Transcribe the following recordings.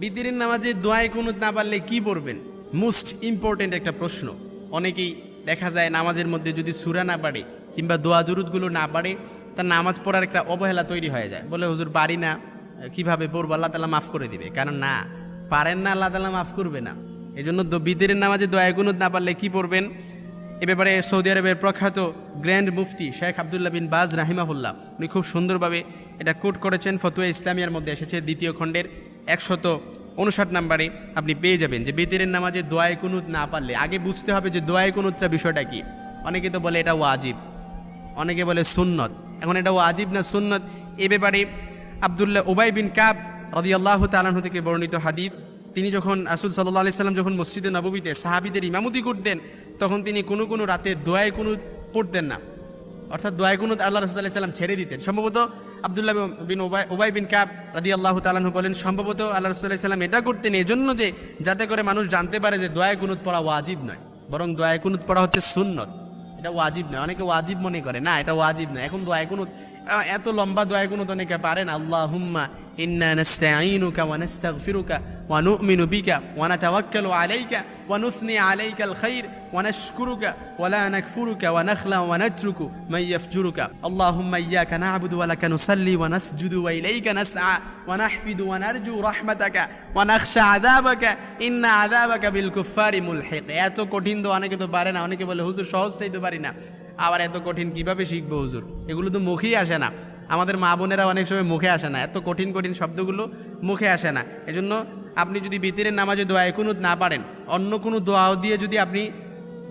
বিতিরের নামাজে দোয়ায় কুনুত না পারলে কি পড়বেন? মোস্ট ইম্পর্টেন্ট একটা প্রশ্ন। অনেকেই দেখা যায় নামাজের মধ্যে যদি সুরা না পারে কিংবা দোয়া দুরুদগুলো না পারে, তার নামাজ পড়ার একটা অবহেলা তৈরি হয়ে যায়। বলে, হুজুর, পারি না। কীভাবে পড়ব? আল্লাহ তালা মাফ করে দিবে। কারণ না, পারেন না, আল্লাহ তালা মাফ করবে না। এই জন্য বিতিরের নামাজে দোয়া কুনুত না পারলে কি পড়বেন? এ ব্যাপারে সৌদি আরবের প্রখ্যাত গ্র্যান্ড মুফতি শেখ আবদুল্লাহ বিন বাজ রাহিমাহুল্লাহ, উনি খুব সুন্দরভাবে এটা কোট করেছেন, ফতুয়া ইসলামিয়ার মধ্যে এসেছে দ্বিতীয় খণ্ডের। একশত উনষাট নাম্বারে আপনি পেয়ে যাবেন যে বেতেরের নামাজে দোয়ায় কুনুত না পারলে। আগে বুঝতে হবে যে দোয়ায় কুনুতটা বিষয়টা কি। অনেকে তো বলে এটা ও ওয়াজিব। অনেকে বলে সুন্নত। এখন এটা ও ওয়াজিব না সুন্নত? এ ব্যাপারে আবদুল্লাহ ওবাই বিন কাব রদিয়াল্লাহ তালাহ থেকে বর্ণিত হাদিফ তিনি যখন আসুল সাল্লাহ আলি সাল্লাম যখন মসজিদে নববীতে সাহাবিদের ইমামতি করতেন, তখন তিনি কোনো কোনো রাতে দোয়ায় কুনুত পড়তেন না। অর্থাৎ দোয়াগুন আল্লাহ রসুল্লাহ সাল্লাম ছেড়ে দিতেন। সম্ভবত আবদুল্লাহ বিন ওবাই ওবাই বিন কাপ রাদি আল্লাহ তালাহু বলেন সম্ভবত আল্লাহ রসুল্লাহ সাল্লাম এটা করতেন এই জন্য যে যাতে করে মানুষ জানতে পারে যে দোয়ায় পড়া ওয়াজিব নয় বরং দোয়ায় পড়া হচ্ছে সুন্নত। এটা ওয়াজিব নয় অনেকে ওয়াজিব মনে করে না এটা ওয়াজিব নয়। এখন দোয়ায় কুনুত আহ, এত লম্বা দোয়ায় কুনুত অনেকে পারেন আল্লাহ হুম্মা ইন্না নাস্তাঈনুকা ওয়া নাস্তাগফিরুকা ওয়া নু'মিনু বিকা ওয়া নাতাওয়াক্কালু আলাইকা ওয়া নুসনি আলাইকা আল খাইর ওয়া নাশকুরুকা ওয়া লা নাকফুরুকা ওয়া নাখলা ওয়া নাতরুকু মান ইয়াফজুরুকা আল্লাহুম্মা ইyyaka না'বুদু ওয়া লাকা নুসাল্লি ওয়া নাসজুদু ওয়া ইলাইকা নাসআ ওয়া নাহফিদু ওয়া নারজু রাহমাতাকা ওয়া নাখশা আযাবাকা ইন্না আযাবাকা বিল কুফারি মুলহিক এত কঠিন তো অনেকে তো পারে না। অনেকে বলে, হুজুর সহজটাই তো পারি না। আবার এত কঠিন কীভাবে শিখব, হুজুর? এগুলো তো মুখেই আসে না। আমাদের মা বোনেরা অনেক সময় মুখে আসে না। এত কঠিন কঠিন শব্দগুলো মুখে আসে না। এজন্য আপনি যদি বিতিরের নামাজে দোয়া একুনুত না পারেন, অন্য কোনো দোয়াও দিয়ে যদি আপনি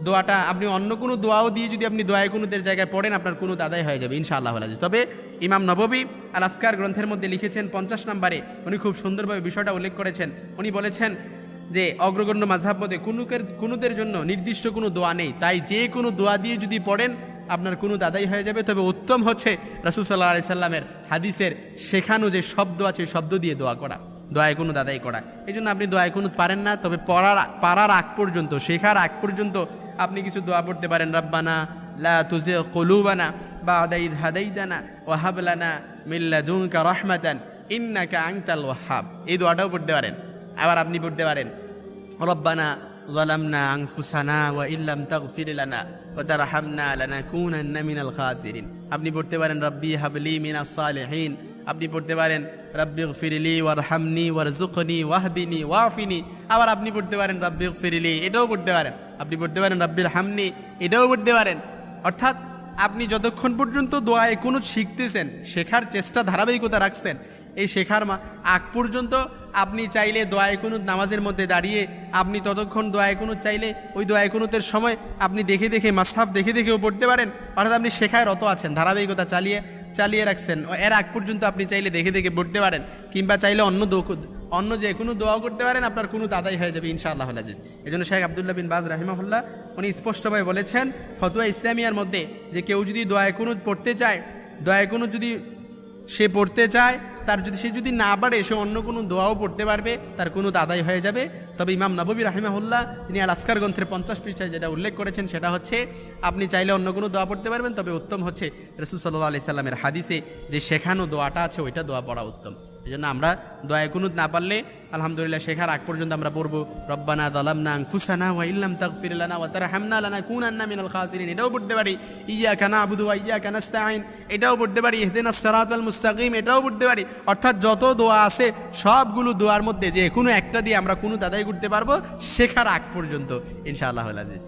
দোয়াটা, আপনি অন্য কোনো দোয়াও দিয়ে যদি আপনি দোয়া কুনুতের জায়গায় পড়েন, আপনার কোনো আদায় হয়ে যাবে, ইনশাআল্লাহ আজিজ তবে ইমাম নববী আল আসকার গ্রন্থের মধ্যে লিখেছেন পঞ্চাশ নম্বরে, উনি খুব সুন্দরভাবে বিষয়টা উল্লেখ করেছেন। উনি বলেছেন যে, অগ্রগণ্য মাঝহাব মধ্যে কুনুকের, কুনুতের জন্য নির্দিষ্ট কোনো দোয়া নেই। তাই যে কোনো দোয়া দিয়ে যদি পড়েন আপনার কোনো দাদাই হয়ে যাবে। তবে উত্তম হচ্ছে রাসুল সাল্লাহ আলি সাল্লামের হাদিসের শেখানো যে শব্দ আছে শব্দ দিয়ে দোয়া করা। দোয়ায় কোনো দাদাই করা। এই জন্য আপনি দোয়ায় কোনো পারেন না, তবে পড়ার পারার আগ পর্যন্ত, শেখার আগ পর্যন্ত আপনি কিছু দোয়া পড়তে পারেন। রব্বানা লা তুজে কলুবানা বা আদাইদ হাদাইদানা মিল্লা দুঙ্কা রহমাতান ইন্নাকা আংতাল ওয়াহাব। এই দোয়াটাও পড়তে পারেন। আবার আপনি পড়তে পারেন, রব্বানা ظلمنا أنفسنا وإن لم تغفر لنا وترحمنا لنكونن من الخاسرين আপনি পড়তে পারেন রব্বি হাবলি মিনাস সালিহিন আপনি পড়তে পারেন রব্বি ফিরলি ওয়ারহামনি ওয়ারজুকনি ওয়াহদিনি ওয়াফিনি আবার আপনি পড়তে পারেন রব্বি ফিরলি এটাও পড়তে পারেন আপনি পড়তে পারেন রব্বির হামনি এটাও পড়তে পারেন অর্থাৎ আপনি যতক্ষণ পর্যন্ত দোয়ায় কোনো শিখতেছেন শেখার চেষ্টা ধারাবাহিকতা রাখছেন এই শেখার মা আগ পর্যন্ত আপনি চাইলে দোয়ায় কুনুত নামাজের মধ্যে দাঁড়িয়ে, আপনি ততক্ষণ দোয়ায় কুনুত চাইলে ওই দোয়ায় কুনুতের সময় আপনি দেখে দেখে মাসাফ দেখে দেখেও পড়তে পারেন। অর্থাৎ আপনি শেখায় রত আছেন, ধারাবাহিকতা চালিয়ে চালিয়ে রাখছেন। এর আগ পর্যন্ত আপনি চাইলে দেখে দেখে পড়তে পারেন। কিংবা চাইলে অন্য অন্য যে কোনো দোয়া করতে পারেন, আপনার কোনো দাদাই হয়ে যাবে ইনশাআল্লাহ আজিজ। এই জন্য শেখ আবদুল্লাহ বিন বাজ রাহিমাহুল্লাহ, উনি স্পষ্টভাবে বলেছেন, ফতুয়া ইসলামিয়ার মধ্যে যে কেউ যদি দোয়ায় কুনুত পড়তে চায়, দোয়ায় কুনুত যদি সে পড়তে চায় তার যদি সে যদি না পারে, সে অন্য কোনো দোয়াও পড়তে পারবে, তার কোনো দাদাই হয়ে যাবে। তবে ইমাম নবী রাহিমাহুল্লাহ তিনি আল আসকার গ্রন্থের পঞ্চাশ পৃষ্ঠায় যেটা উল্লেখ করেছেন, সেটা হচ্ছে, আপনি চাইলে অন্য কোনো দোয়া পড়তে পারবেন, তবে উত্তম হচ্ছে রসুল সাল্লাহ আলি সাল্লামের হাদিসে যে শেখানো দোয়াটা আছে, ওইটা দোয়া পড়া উত্তম। এই জন্য আমরা দোয়া কুনুত না পারলে, আলহামদুলিল্লাহ শেখার আগ পর্যন্ত আমরা পড়ব, রব্বানা দলামনা ফুসানা ওয়া ইল্লাম তাগফির লানা ওয়া তারহামনা লানা কুনান্না মিনাল খাসিরিন এটাও পড়তে পারি ইয়্যাকা না'বুদু ওয়া ইয়্যাকা নাস্তাঈন এটাও পড়তে পারি ইহদিনাস সিরাতাল মুস্তাকিম এটাও পড়তে পারি, অর্থাৎ যত দোয়া আছে, সবগুলো দোয়ার মধ্যে যে কোনো একটা দিয়ে আমরা কোনো দাদাই করতে পারব, শেখার আগ পর্যন্ত, ইনশাআল্লাহ আজিজ